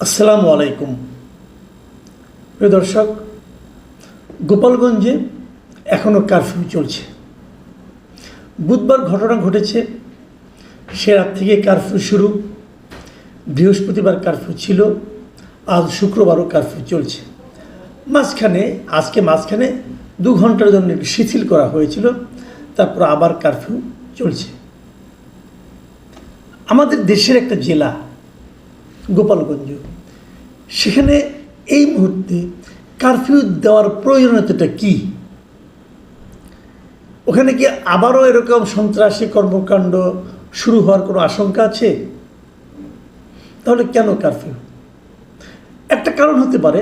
আসসালামু আলাইকুম। প্রিয় দর্শক, গোপালগঞ্জে এখনও কারফিউ চলছে। বুধবার ঘটনা ঘটেছে। সে রাত থেকে কারফিউ শুরু। বৃহস্পতিবার কারফিউ ছিল। আজ শুক্রবারও কারফিউ চলছে। মাঝখানে, আজকে মাঝখানে দু ঘণ্টার জন্য শিথিল করা হয়েছিল। তারপর আবার কারফিউ চলছে। আমাদের দেশের একটা জেলা গোপালগঞ্জ। সেখানে এই মুহূর্তে কারফিউ দেওয়ার প্রয়োজনীয়তাটা কি? ওখানে কি আবারও এরকম সন্ত্রাসী কর্মকাণ্ড শুরু হওয়ার কোনো আশঙ্কা আছে? তাহলে কেন কারফিউ একটা কারণ হতে পারে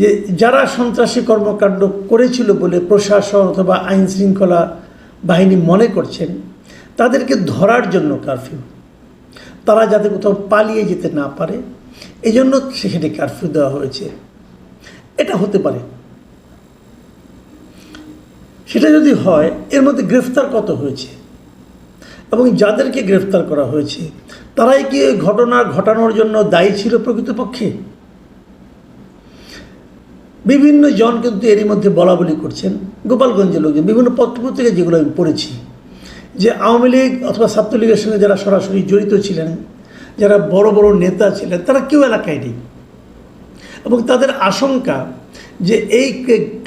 যে যারা সন্ত্রাসী কর্মকাণ্ড করেছিল বলে প্রশাসন অথবা আইন শৃঙ্খলা বাহিনী মনে করছেন, তাদেরকে ধরার জন্য কারফিউ তারা যাতে কোথাও পালিয়ে যেতে না পারে এই জন্য সেখানে কারফিউ দেওয়া হয়েছে। এটা হতে পারে। সেটা যদি হয়, এর মধ্যে গ্রেফতার কত হয়েছে? এবং যাদেরকে গ্রেফতার করা হয়েছে, তারাই কি ওই ঘটনা ঘটানোর জন্য দায়ী ছিল প্রকৃতপক্ষে? বিভিন্ন জন কিন্তু এরই মধ্যে বলা বলি করছেন। গোপালগঞ্জের লোকজন, বিভিন্ন পত্রপত্রিকা যেগুলো আমি পড়েছি। যে আওয়ামী লীগ অথবা ছাত্রলীগের সঙ্গে যারা সরাসরি জড়িত ছিলেন, যারা বড় বড় নেতা ছিলেন, তারা কেউ এলাকায় নেই। এবং তাদের আশঙ্কা যে এই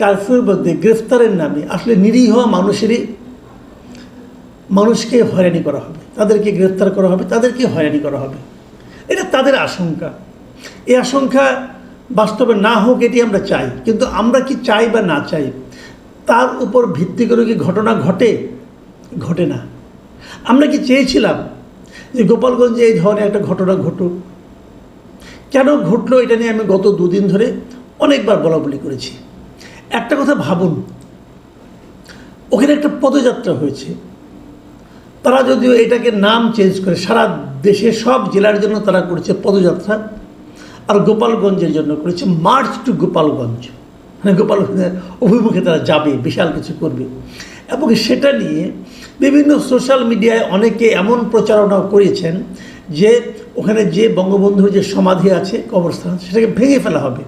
কারফিউর মধ্যে গ্রেফতারের নামে আসলে নিরীহ মানুষেরই মানুষকে হয়রানি করা হবে। তাদেরকে গ্রেফতার করা হবে, তাদেরকে হয়রানি করা হবে। এটা তাদের আশঙ্কা। এই আশঙ্কা বাস্তবে না হোক এটি আমরা চাই, কিন্তু আমরা কি চাই বা না চাই, তার উপর ভিত্তি করে কি ঘটনা ঘটে? ঘটে না। আমরা কি চেয়েছিলাম যে গোপালগঞ্জে এই ধরনের একটা ঘটনা ঘটুক? কেন ঘটলো এটা নিয়ে আমি গত দুদিন ধরে অনেকবার বলা বলি করেছি। একটা কথা ভাবুন, ওখানে একটা পদযাত্রা হয়েছে। তারা যদিও এটাকে নাম চেঞ্জ করে, সারা দেশে সব জেলার জন্য তারা করেছে পদযাত্রা আর গোপালগঞ্জের জন্য করেছে মার্চ টু গোপালগঞ্জ। মানে গোপালগঞ্জের অভিমুখে তারা যাবে, বিশাল কিছু করবে। এবং সেটা নিয়ে বিভিন্ন সোশ্যাল মিডিয়ায় অনেকে এমন প্রচারণাও করেছেন যে ওখানে যে বঙ্গবন্ধুর যে সমাধি আছে কবরস্থান সেটাকে ভেঙে ফেলা হবে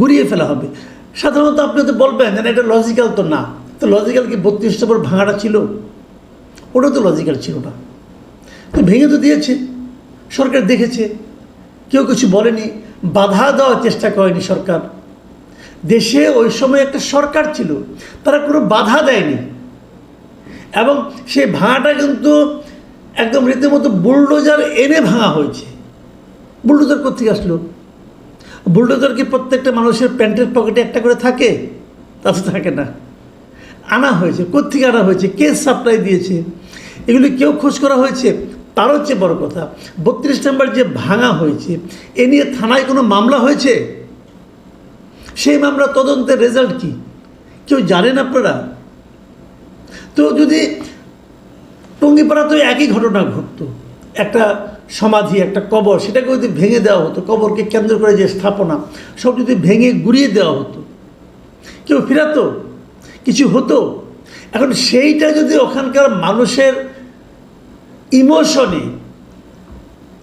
গুড়িয়ে ফেলা হবে। সাধারণত আপনি তো বলবেন যে না, এটা লজিক্যাল তো না। তো লজিক্যাল কি বত্রিশ নম্বর ভাঙাটা ছিল? ওটা তো লজিক্যাল ছিল না। তো ভেঙে তো দিয়েছে সরকার দেখেছে। কেউ কিছু বলেনি বাধা দেওয়ার চেষ্টা করেনি সরকার। দেশে ওই সময় একটা সরকার ছিল তারা কোনো বাধা দেয়নি। এবং সেই ভাঙাটা কিন্তু একদম রীতিমতো বুলডোজার এনে ভাঙা হয়েছে। বুলডোজার কোথেকে আসলো? বুলডোজার কি প্রত্যেকটা মানুষের প্যান্টের পকেটে একটা করে থাকে? তা তো থাকে না। আনা হয়েছে। কোথেকে আনা হয়েছে? কে সাপ্লাই দিয়েছে? এগুলি কেউ খোঁজ করা হয়েছে? তার হচ্ছে বড় কথা, বত্রিশ নম্বর যে ভাঙা হয়েছে, এ নিয়ে থানায় কোনো মামলা হয়েছে? সেই মামলা তদন্তের রেজাল্ট কি? কেউ জানেন আপনারা? তো যদি টঙ্গিপাড়া তো একই ঘটনা ঘটতো। একটা সমাধি, একটা কবর, সেটাকে যদি ভেঙে দেওয়া হতো, কবরকে কেন্দ্র করে যে স্থাপনা, সব যদি ভেঙে গুড়িয়ে দেওয়া হতো। কেউ ফেরাতো? কিছু হতো? এখন সেইটা যদি ওখানকার মানুষের ইমোশনে,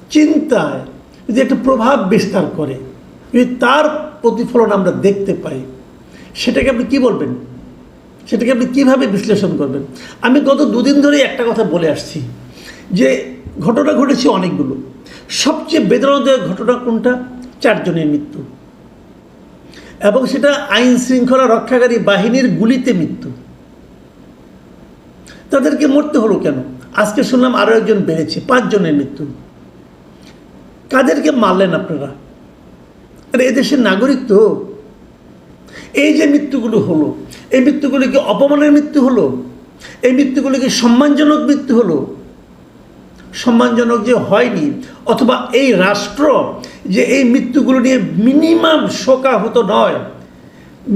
চিন্তায় যদি একটা প্রভাব বিস্তার করে, যদি তার প্রতিফলন আমরা দেখতে পাই, সেটাকে আপনি কি বলবেন? সেটাকে আপনি কীভাবে বিশ্লেষণ করবেন? আমি গত দুদিন ধরেই একটা কথা বলে আসছি যে ঘটনা ঘটেছে অনেকগুলো। সবচেয়ে বেদনাদায়ক ঘটনা কোনটা? চারজনের মৃত্যু। এবং সেটা আইন শৃঙ্খলা রক্ষাকারী বাহিনীর গুলিতে মৃত্যু। তাদেরকে মরতে হলো কেন? আজকে শুনলাম আরও একজন বেড়েছে, পাঁচজনের মৃত্যু। কাদেরকে মারলেন আপনারা? আরে এদেশের নাগরিক তো। এই যে মৃত্যুগুলো হলো, এই মৃত্যুগুলো কি অপমানের মৃত্যু হলো, এই মৃত্যুগুলো কি সম্মানজনক মৃত্যু হলো, সম্মানজনক যে হয়নি, অথবা এই রাষ্ট্র যে এই মৃত্যুগুলো নিয়ে মিনিমাম শোকা হতো নয়,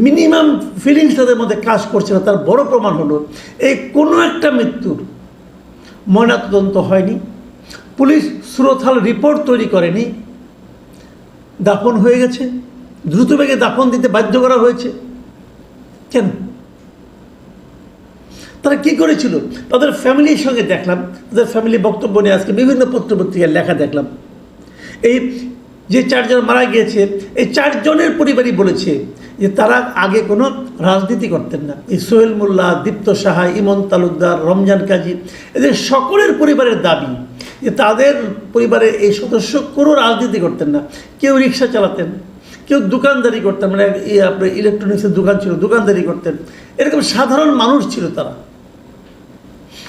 মিনিমাম ফিলিংস তাদের মধ্যে কাজ করছে না, তার বড় প্রমাণ হলো, এই কোনো একটা মৃত্যুর ময়নাতদন্ত হয়নি, পুলিশ সুরথাল রিপোর্ট তৈরি করেনি, দাফন হয়ে গেছে। দ্রুতবেগে দাফন দিতে বাধ্য করা হয়েছে। কেন? তারা কি করেছিল? তাদের ফ্যামিলির সঙ্গে দেখলাম, তাদের ফ্যামিলি বক্তব্য নিয়ে আজকে বিভিন্ন পত্রপত্রিকায় লেখা দেখলাম। এই যে চারজন মারা গিয়েছে, এই চারজনের পরিবারই বলেছে যে তারা আগে কোনো রাজনীতি করতেন না। এই সোহেল মোল্লা, দীপ্ত সাহা, ইমন তালুকদার, রমজান কাজী, এদের সকলের পরিবারের দাবি যে তাদের পরিবারের এই সদস্য কোনো রাজনীতি করতেন না। কেউ রিক্সা চালাতেন কেউ দোকানদারি করতেন মানে ইয়ে আপনার ইলেকট্রনিক্সের দোকান ছিল, দোকানদারি করতেন। এরকম সাধারণ মানুষ ছিল তারা।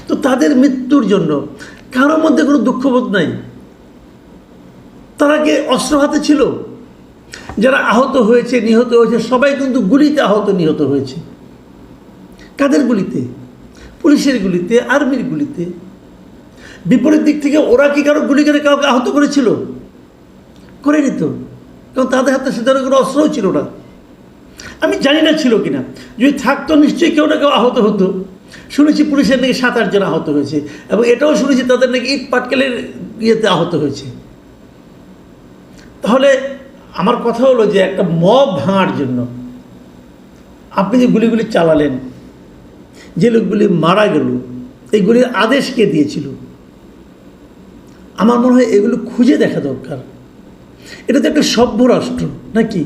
তো তাদের মৃত্যুর জন্য কারোর মধ্যে কোনো দুঃখবোধ নাই। তারা কি অস্ত্র হাতে ছিল? যারা আহত হয়েছে, নিহত হয়েছে, সবাই কিন্তু গুলিতে আহত, নিহত হয়েছে। কাদের গুলিতে? পুলিশের গুলিতে, আর্মির গুলিতে। বিপরীত দিক থেকে ওরা কি কারও গুলি করে কাউকে আহত করেছিল? করেনি তো। কারণ তাদের হাতে সে ধরনের কোনো অস্ত্রও ছিল না। আমি জানি না ছিল কিনা। যদি থাকতো নিশ্চয়ই কেউ না কেউ আহত হতো। শুনেছি পুলিশের নাকি সাত আটজন আহত হয়েছে এবং এটাও শুনেছি তাদের নাকি ইট পাটকেলের ইয়েতে আহত হয়েছে। তাহলে আমার কথা হলো যে একটা মব ভাঙার জন্য আপনি যে গুলিগুলি চালালেন, যে লোকগুলি মারা গেল এই গুলির আদেশ কে দিয়েছিল? আমার মনে হয় এগুলো খুঁজে দেখা দরকার। এটা তো একটা সভ্য রাষ্ট্র, নাকি?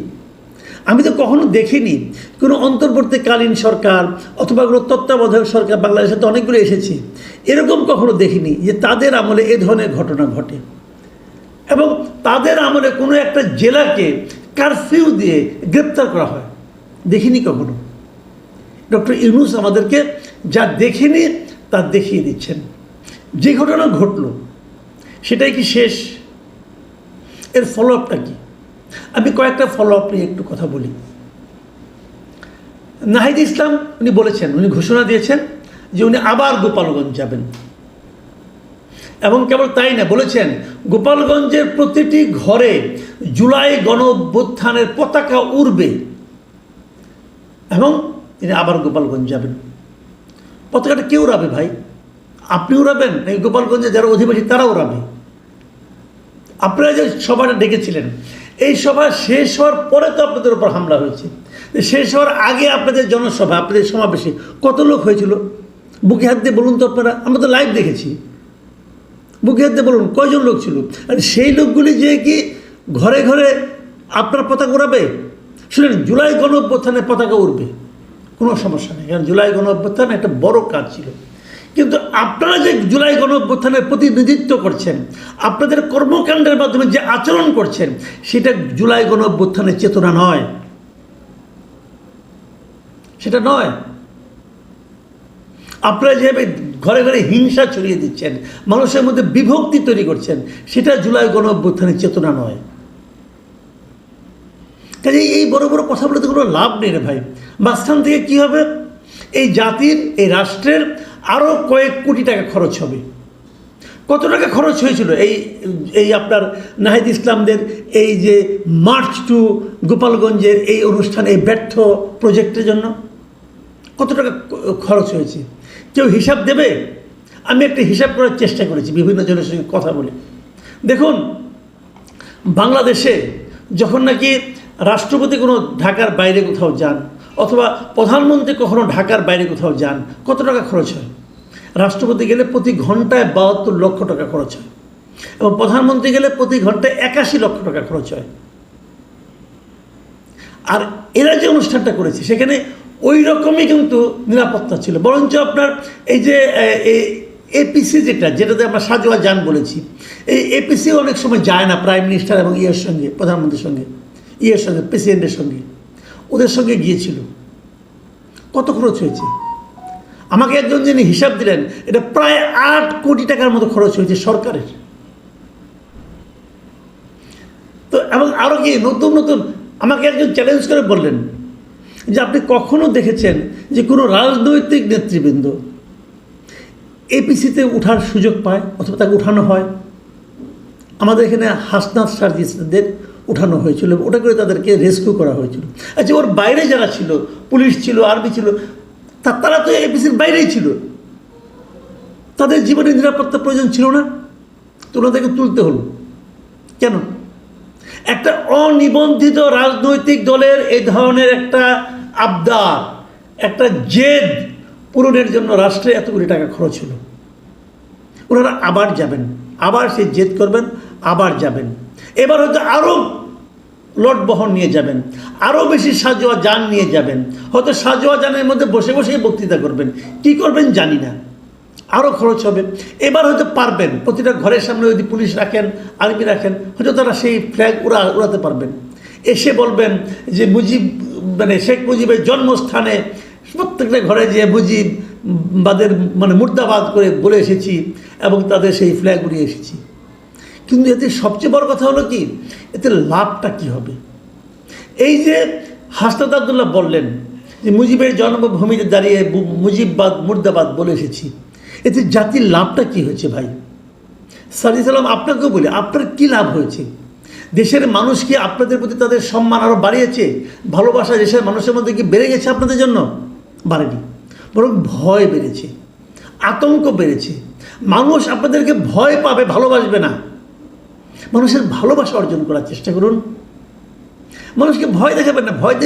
আমি তো কখনো দেখিনি কোনো অন্তর্বর্তীকালীন সরকার অথবা কোনো তত্ত্বাবধায়ক সরকার বাংলাদেশে তো অনেকগুলো এসেছে। এরকম কখনো দেখিনি যে তাদের আমলে এ ধরনের ঘটনা ঘটে। এবং তাদের আমলে কোনো একটা জেলাকে কারফিউ দিয়ে গ্রেপ্তার করা হয়। দেখিনি কখনো? ডক্টর ইউনুস আমাদেরকে যা দেখেনি তা দেখিয়ে দিচ্ছেন। যে ঘটনা ঘটলো, সেটাই কি শেষ? এর ফলো আপটা কি? আমি কয়েকটা ফলো আপ নিয়ে একটু কথা বলি। নাহিদ ইসলাম উনি বলেছেন, উনি ঘোষণা দিয়েছেন যে উনি আবার গোপালগঞ্জ যাবেন। এবং কেবল তাই না, বলেছেন গোপালগঞ্জের প্রতিটি ঘরে জুলাই গণ পতাকা উড়বে এবং তিনি আবার গোপালগঞ্জ যাবেন। পতাকাটা কে উড়াবে ভাই? আপনি উড়াবেন এই গোপালগঞ্জে যারা অধিবাসী তারা উড়াবে? আপনারা যে সভাটা ডেকেছিলেন, এই সভা শেষ হওয়ার পরে তো আপনাদের উপর হামলা হয়েছে। শেষ হওয়ার আগে আপনাদের জনসভা, আপনাদের সমাবেশে কত লোক হয়েছিল? বুকে হাত দিয়ে বলুন তো আপনারা, আমরা তো লাইভ দেখেছি। বুকে হাত দিয়ে বলুন, কয়জন লোক ছিল? আর সেই লোকগুলি যে কি ঘরে ঘরে আপনার পতাকা উড়াবে? শুনেন, জুলাই গণ অভ্যুত্থানে পতাকা উড়বে। কোনো সমস্যা নেই, কারণ জুলাই গণ অভ্যুত্থান একটা বড় কাজ ছিল। কিন্তু আপনারা যে জুলাই গণ অভ্যুত্থানের প্রতিনিধিত্ব করছেন, আপনাদের কর্মকাণ্ডের মাধ্যমে যে আচরণ করছেন, সেটা জুলাই গণ অভ্যুত্থানের চেতনা নয়। সেটা নয়। আপনারা যেভাবে ঘরে ঘরে হিংসা ছড়িয়ে দিচ্ছেন, মানুষের মধ্যে বিভক্তি তৈরি করছেন, সেটা জুলাই গণ অভ্যুত্থানের চেতনা নয়। কাজে এই বড় বড় কথা বলে তো কোনো লাভ নেই রে ভাই। মাঝখান থেকে কী হবে? এই জাতির, এই রাষ্ট্রের আরও কয়েক কোটি টাকা খরচ হবে। কত টাকা খরচ হয়েছিল? এই এই আপনার নাহিদ ইসলামদের এই যে মার্চ টু গোপালগঞ্জের এই অনুষ্ঠান এই ব্যর্থ প্রজেক্টের জন্য কত টাকা খরচ হয়েছে? কেউ হিসাব দেবে? আমি একটা হিসাব করার চেষ্টা করেছি, বিভিন্ন জনের সঙ্গে কথা বলে। দেখুন, বাংলাদেশে যখন নাকি রাষ্ট্রপতি কোনো ঢাকার বাইরে কোথাও যান অথবা প্রধানমন্ত্রী কখনো ঢাকার বাইরে কোথাও যান, কত টাকা খরচ হয়? রাষ্ট্রপতি গেলে প্রতি ঘন্টায় বাহাত্তর লক্ষ টাকা খরচ হয়। এবং প্রধানমন্ত্রী গেলে প্রতি ঘন্টায় একাশি লক্ষ টাকা খরচ হয়। আর এরা যে অনুষ্ঠানটা করেছে, সেখানে ওই রকমই কিন্তু নিরাপত্তা ছিল। বরঞ্চ আপনার এই যে এপিসি যেটা, যেটাতে আমরা সাজোয়া যান বলেছি, এই এপিসি অনেক সময় যায় না, প্রাইম মিনিস্টার এবং ইয়ের সঙ্গে, প্রধানমন্ত্রীর সঙ্গে, ইয়ের সঙ্গে, প্রেসিডেন্টের সঙ্গে। ওদের সঙ্গে গিয়েছিল। কত খরচ হয়েছে? আমাকে একজন যিনি হিসাব দিলেন, এটা প্রায় আট কোটি টাকার মতো খরচ হয়েছে সরকারের। তো এবং আরও কি নতুন নতুন আমাকে একজন চ্যালেঞ্জ করে বললেন যে আপনি কখনো দেখেছেন যে কোনো রাজনৈতিক নেতৃবৃন্দ এপিসিতে ওঠার সুযোগ পায় অথবা তাকে উঠানো হয়? আমাদের এখানে হাসনাথ সার্জিসদের উঠানো হয়েছিল ওটা করে তাদেরকে রেস্কিউ করা হয়েছিল। আচ্ছা ওর বাইরে যারা ছিল, পুলিশ ছিল, আর্মি ছিল, তা তারা তো এপিসির বাইরেই ছিল। তাদের জীবনে নিরাপত্তা প্রয়োজন ছিল না। তো ওনাদেরকে তুলতে হলো। কেন? একটা অনিবন্ধিত রাজনৈতিক দলের এই ধরনের একটা আবদার, একটা জেদ পূরণের জন্য রাষ্ট্রে এত কোটি টাকা খরচ হলো। ওনারা আবার যাবেন, আবার সেই জেদ করবেন, আবার যাবেন। এবার হয়তো আরও লট বহন নিয়ে যাবেন আরও বেশি সাজোয়া যান নিয়ে যাবেন, হয়তো সাজোয়া যানের মধ্যে বসে বসেই বক্তৃতা করবেন। কি করবেন জানি না। আরও খরচ হবে। এবার হয়তো পারবেন, প্রতিটা ঘরের সামনে যদি পুলিশ রাখেন, আর্মি রাখেন, হয়তো তারা সেই ফ্ল্যাগ উড়া, উড়াতে পারবেন। এসে বলবেন যে মুজিব মানে শেখ মুজিবের জন্মস্থানে প্রত্যেকটা ঘরে যে মুজিব বাদের মানে মুর্দাবাদ করে বলে এসেছি এবং তাদের সেই ফ্ল্যাগ উড়িয়ে এসেছি। কিন্তু এতে সবচেয়ে বড় কথা হলো কি? এতে লাভটা কি হবে? এই যে হাসনাত আবদুল্লাহ বললেন যে মুজিবের জন্মভূমিতে দাঁড়িয়ে মুজিববাদ, মুর্দাবাদ বলে এসেছি। এতে জাতির লাভটা কি হয়েছে ভাই? সালি সালাম আপনাকেও বলি, আপনার কি লাভ হয়েছে? দেশের মানুষ কি আপনাদের প্রতি তাদের সম্মান আরও বাড়িয়েছে? ভালোবাসা দেশের মানুষের মধ্যে কি বেড়ে গেছে আপনাদের জন্য? বাড়েনি। বরং ভয় বেড়েছে, আতঙ্ক বেড়েছে। মানুষ আপনাদেরকে ভয় পাবে, ভালোবাসবে না। মানুষের ভালোবাসা অর্জন করার চেষ্টা করুন। মানুষকে ভয় দেখাবেন না ভয় দেখে